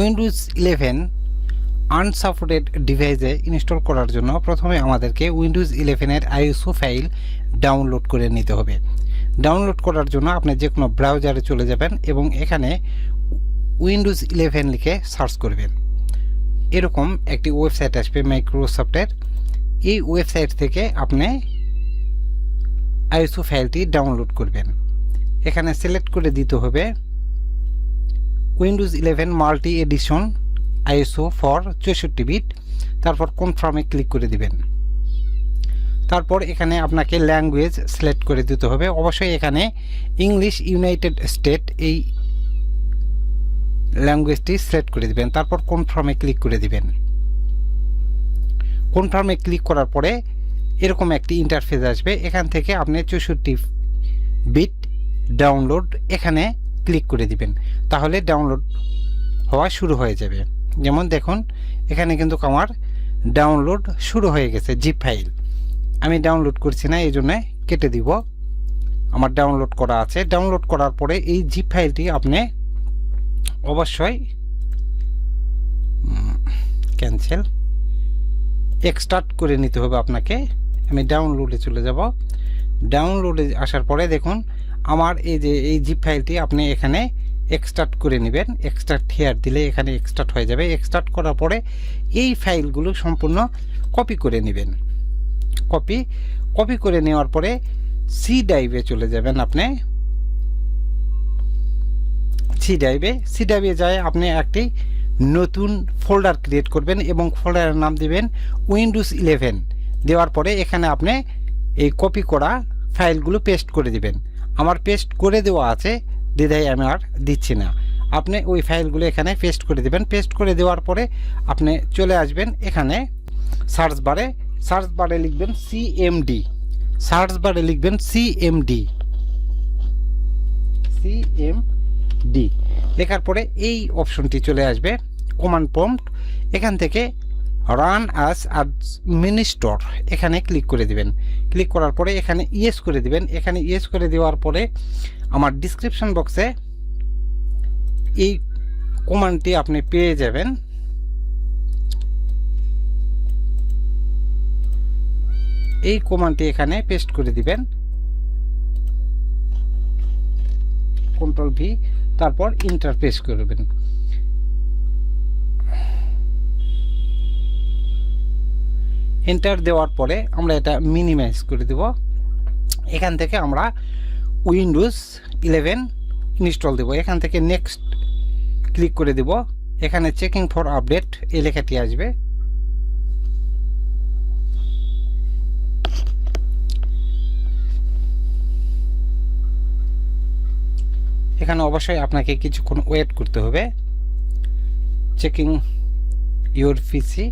Windows eleven unsupported ডিভাইসে install করার জন্য প্রথমে আমাদেরকে উইন্ডোজ ইলেভেনের আইএসও ফাইল ডাউনলোড করে নিতে হবে। ডাউনলোড করার জন্য আপনি যে কোনো ব্রাউজারে চলে যাবেন এবং এখানে উইন্ডোজ ইলেভেন লিখে সার্চ করবেন। এরকম একটি ওয়েবসাইট আসবে মাইক্রোসফটের এই ওয়েবসাইট থেকে আপনি আইএসও ফাইলটি ডাউনলোড করবেন। এখানে সিলেক্ট করে দিতে হবে Windows eleven multi edition ISO for চৌষট্টি বিট তারপর কনফার্মে ক্লিক করে দিবেন। তারপর এখানে আপনাকে ল্যাঙ্গুয়েজ সিলেক্ট করে দিতে হবে। অবশ্যই এখানে ইংলিশ ইউনাইটেড স্টেট এই ল্যাঙ্গুয়েজটি সিলেক্ট করে দিবেন। তারপর কনফার্মে ক্লিক করে দিবেন। কনফার্মে ক্লিক করার পরে এরকম একটি ইন্টারফেস আসবে। এখান থেকে আপনি চৌষট্টি বিট ডাউনলোড এখানে ক্লিক করে দিবেন, তাহলে ডাউনলোড হওয়া শুরু হয়ে যাবে। যেমন দেখুন, এখানে কিন্তু আমার ডাউনলোড শুরু হয়ে গেছে জিপ ফাইল আমি ডাউনলোড করছি না, এই জন্য কেটে দিব। আমার ডাউনলোড করা আছে। ডাউনলোড করার পরে এই জিপ ফাইলটি আপনি অবশ্যই ক্যান্সেল এক্সট্রাক্ট করে নিতে হবে আপনাকে। আমি ডাউনলোডে চলে যাব। ডাউনলোডে আসার পরে দেখুন আমার এই যে, এই জিপ ফাইলটি আপনি এখানে এক্সট্রাক্ট করে নেবেন। এক্সট্রাক্ট হেয়ার দিলে এখানে এক্সট্রাক্ট হয়ে যাবে। এক্সট্রাক্ট করার পরে এই ফাইলগুলো সম্পূর্ণ কপি করে নেবেন। কপি কপি করে নেওয়ার পরে সি ড্রাইভে চলে যাবেন আপনি। সি ড্রাইভে সি ড্রাইভে যায়, আপনি একটি নতুন ফোল্ডার ক্রিয়েট করবেন এবং ফোল্ডারের নাম দিবেন উইন্ডোজ ইলেভেন দেওয়ার পরে এখানে আপনি এই কপি করা ফাইলগুলো পেস্ট করে দিবেন। আমার পেস্ট করে দেওয়া আছে দিদাই আমি আর দিচ্ছি না। আপনি ওই ফাইলগুলো এখানে পেস্ট করে দেবেন। পেস্ট করে দেওয়ার পরে আপনি চলে আসবেন এখানে সার্চ বারে সার্চ বারে লিখবেন সিএমডি সার্চ বারে লিখবেন সিএমডি সিএমডি লেখার পরে এই অপশনটি চলে আসবে। কমান্ড প্রম্পট এখান থেকে রান অ্যাজ অ্যাডমিনিস্টর এখানে ক্লিক করে দিবেন। ক্লিক করার পরে এখানে ইয়েস করে দিবেন। এখানে ইয়েস করে দেওয়ার পরে আমার ডিসক্রিপশন বক্সে এই কমান্ডটি আপনি পেয়ে যাবেন। এই কমান্ডটি এখানে পেস্ট করে দিবেন। কন্ট্রোল ভি তারপর ইন্টার করবেন। এন্টার দেওয়ার পরে আমরা এটা মিনিমাইজ করে দেব। এখান থেকে আমরা উইন্ডোজ ইলেভেন ইনস্টল দেব। এখান থেকে নেক্সট ক্লিক করে দেব। এখানে চেকিং ফর আপডেট এই লেখাটি আসবে। এখানে অবশ্যই আপনাকে কিছুক্ষণ ওয়েট করতে হবে। চেকিং ইউর পিসি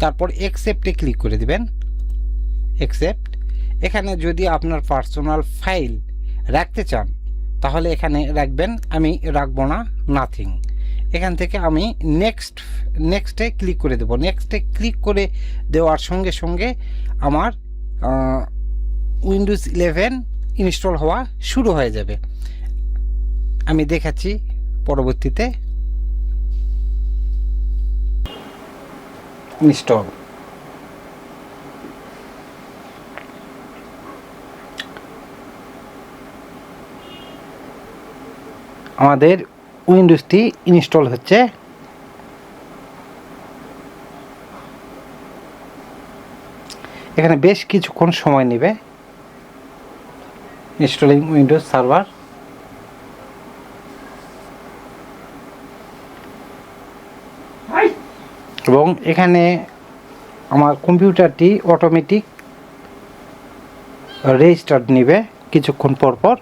তারপর একসেপ্টে ক্লিক করে দিবেন। একসেপ্ট এখানে যদি আপনার পার্সোনাল ফাইল রাখতে চান, তাহলে এখানে রাখবেন, আমি রাখব না নাথিং এখান থেকে আমি নেক্সট নেক্সটে ক্লিক করে দেবো। নেক্সটে ক্লিক করে দেওয়ার সঙ্গে সঙ্গে আমার উইন্ডোজ ইলেভেন ইনস্টল হওয়া শুরু হয়ে যাবে। আমি দেখাচ্ছি, পরবর্তীতে ইনস্টল আমাদের উইন্ডোজটি ইনস্টল হচ্ছে। এখানে বেশ কিছুক্ষণ সময় নেবে। Installing Windows server. এবং এখানে আমার কম্পিউটারটি অটোমেটিক রেজিস্টার্ড নেবে কিছুক্ষণ পর পর।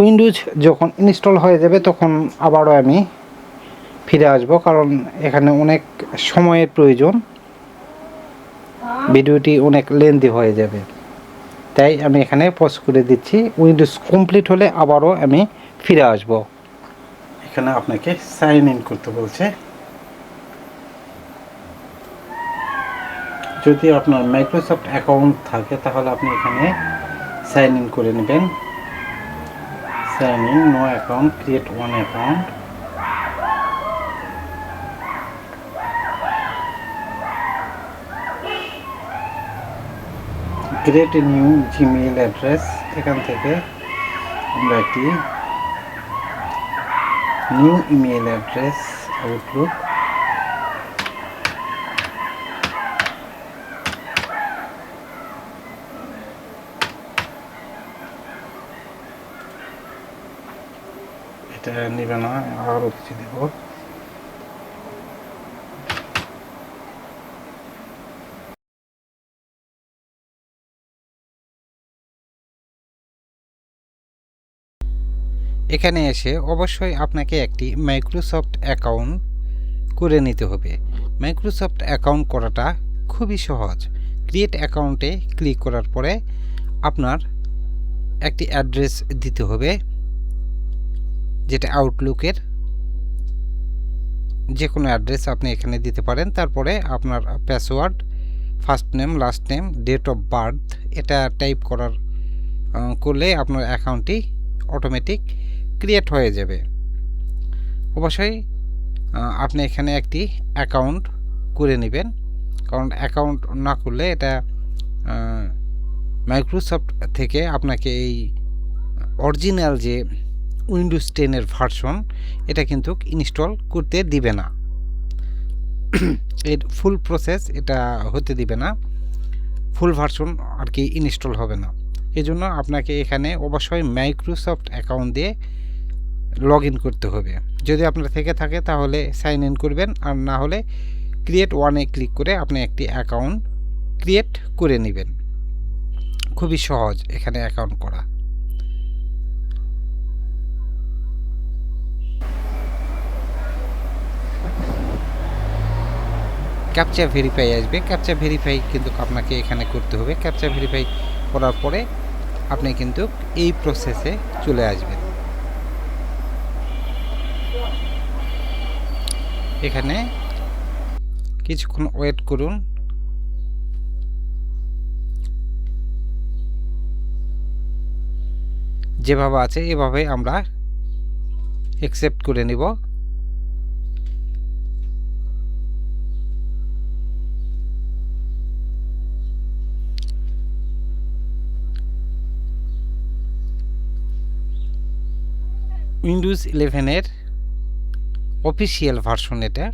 উইন্ডোজ যখন ইনস্টল হয়ে যাবে তখন আবারও আমি ফিরে আসব, কারণ এখানে অনেক সময়ের প্রয়োজন। ভিডিওটি অনেক লেন্দি হয়ে যাবে। তাই আমি এখানে পজ করে দিচ্ছি। উইন্ডোজ কমপ্লিট হলে আবারও আমি ফিরে আসব। এখানে আপনাকে সাইন ইন করতে বলছে। যদি আপনার মাইক্রোসফট অ্যাকাউন্ট থাকে, তাহলে আপনি এখানে সাইন ইন করে নেবেন। Sign in no account create one account create new Gmail address এখান থেকে আমরা একটি নিউ ইমেইল অ্যাড্রেস আউটলুক এখানে এসে অবশ্যই আপনাকে একটি মাইক্রোসফট অ্যাকাউন্ট করে নিতে হবে। মাইক্রোসফট অ্যাকাউন্ট করাটা খুবই সহজ। ক্রিয়েট অ্যাকাউন্টে ক্লিক করার পরে আপনার একটি অ্যাড্রেস দিতে হবে। যেটা আউটলুকের যে কোনো অ্যাড্রেস আপনি এখানে দিতে পারেন। তারপরে আপনার password first name last name date of birth এটা টাইপ করার করলে আপনার অ্যাকাউন্টটি অটোমেটিক ক্রিয়েট হয়ে যাবে। অবশ্যই আপনি এখানে একটি অ্যাকাউন্ট করে নেবেন। কারণ অ্যাকাউন্ট না করলে এটা মাইক্রোসফট থেকে আপনাকে এই, অরিজিনাল যে উইন্ডোজ টেনের ভার্সন এটা কিন্তু ইনস্টল করতে দিবে না। এর ফুল প্রসেস এটা হতে দিবে না। ফুল ভার্সন আর কি ইনস্টল হবে না। এই জন্য আপনাকে এখানে অবশ্যই মাইক্রোসফট অ্যাকাউন্ট দিয়ে লগ ইন করতে হবে। যদি আপনার থেকে থাকে তাহলে সাইন ইন করবেন, আর না হলে ক্রিয়েট ওয়ানে ক্লিক করে আপনি একটি অ্যাকাউন্ট ক্রিয়েট করে নেবেন। খুবই সহজ এখানে অ্যাকাউন্ট করা। ক্যাপচা ভেরিফাই আসবে। ক্যাপচা ভেরিফাই কিন্তু আপনাকে এখানে করতে হবে। ক্যাপচা ভেরিফাই করার পরে আপনি কিন্তু এই প্রসেসে চলে আসবেন। এখানে কিছুক্ষণ ওয়েট করুন। যেভাবে আছে এভাবে আমরা অ্যাকসেপ্ট করে নিব। উইন্ডোজ ইলেভেনের অফিসিয়াল ভার্সন এটা।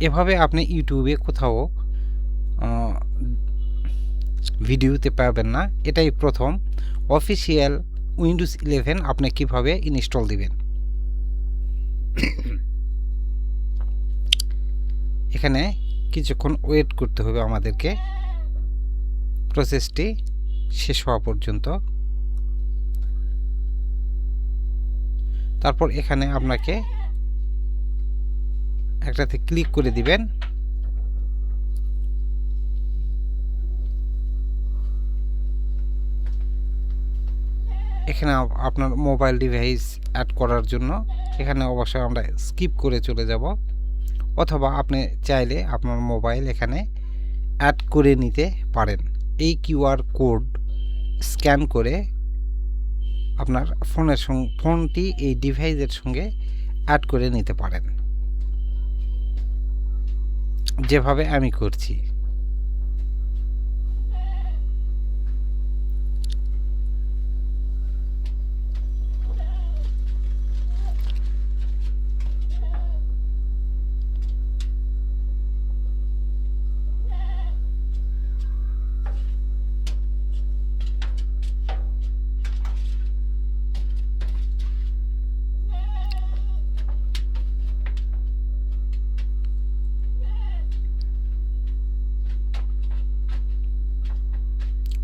এভাবে আপনি ইউটিউবে কোথাও ভিডিওতে পাবেন না। এটাই প্রথম। অফিসিয়াল উইন্ডোজ ইলেভেন আপনি কীভাবে ইনস্টল দিবেন? এখানে কিছুক্ষণ ওয়েট করতে হবে আমাদেরকে। প্রসেসটি শেষ হওয়া পর্যন্ত। তারপর এখানে আপনাকে একটাতে ক্লিক করে দিবেন। এখানে আপ- আপনার মোবাইল ডিভাইস অ্যাড করার জন্য এখানে অবশ্যই আমরা স্কিপ করে চলে যাব। অথবা আপনি চাইলে আপনার মোবাইল এখানে অ্যাড করে নিতে পারেন। এই কিউআর কোড স্ক্যান করে আপনার ফোনের সঙ্গে ফোনটি এই ডিভাইসের সঙ্গে অ্যাড করে নিতে পারেন। যেভাবে আমি করছি।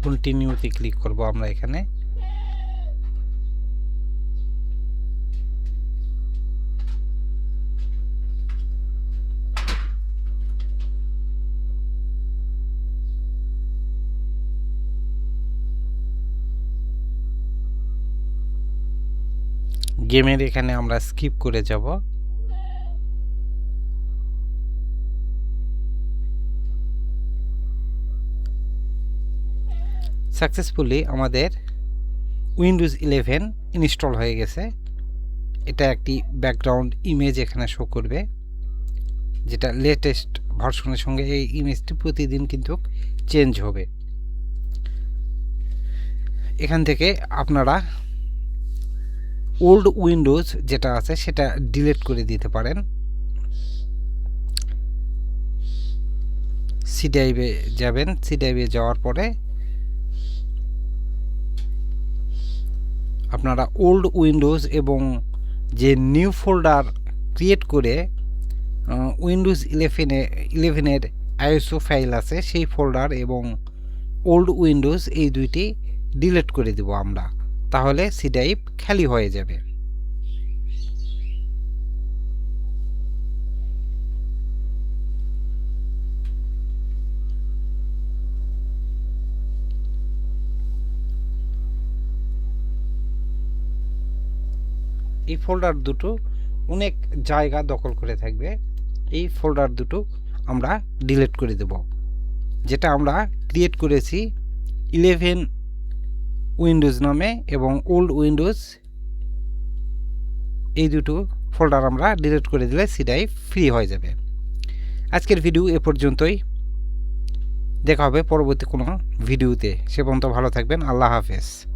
কন্টিনিউতে ক্লিক করব আমরা এখানে। গেমের এখানে আমরা স্কিপ করে যাব। সাকসেসফুলি আমাদের উইন্ডোজ ইলেভেন ইনস্টল হয়ে গেছে। এটা একটি ব্যাকগ্রাউন্ড ইমেজ এখানে শো করবে, যেটা লেটেস্ট ভার্সনের সঙ্গে এই ইমেজটি প্রতিদিন কিন্তু চেঞ্জ হবে। এখান থেকে আপনারা ওল্ড উইন্ডোজ যেটা আছে সেটা ডিলিট করে দিতে পারেন। সি যাবেন সি যাওয়ার পরে আপনারা ওল্ড উইন্ডোজ এবং যে নিউ ফোল্ডার ক্রিয়েট করে উইন্ডোজ ইলেভেনে ইলেভেনের আইএসও ফাইল আছে, সেই ফোল্ডার এবং ওল্ড উইন্ডোজ এই দুইটি ডিলিট করে দেব আমরা। তাহলে সি ড্রাইভ খালি হয়ে যাবে। এই ফোল্ডার দুটো অনেক জায়গা দখল করে থাকবে। এই ফোল্ডার দুটো আমরা ডিলিট করে দেব। যেটা আমরা ক্রিয়েট করেছি ইলেভেন উইন্ডোজ নামে এবং ওল্ড উইন্ডোজ এই দুটো ফোল্ডার আমরা ডিলিট করে দিলে সেটাই ফ্রি হয়ে যাবে। আজকের ভিডিও এ পর্যন্তই। দেখা হবে পরবর্তী কোনো ভিডিওতে সে পর্যন্ত ভালো থাকবেন। আল্লাহ হাফেজ।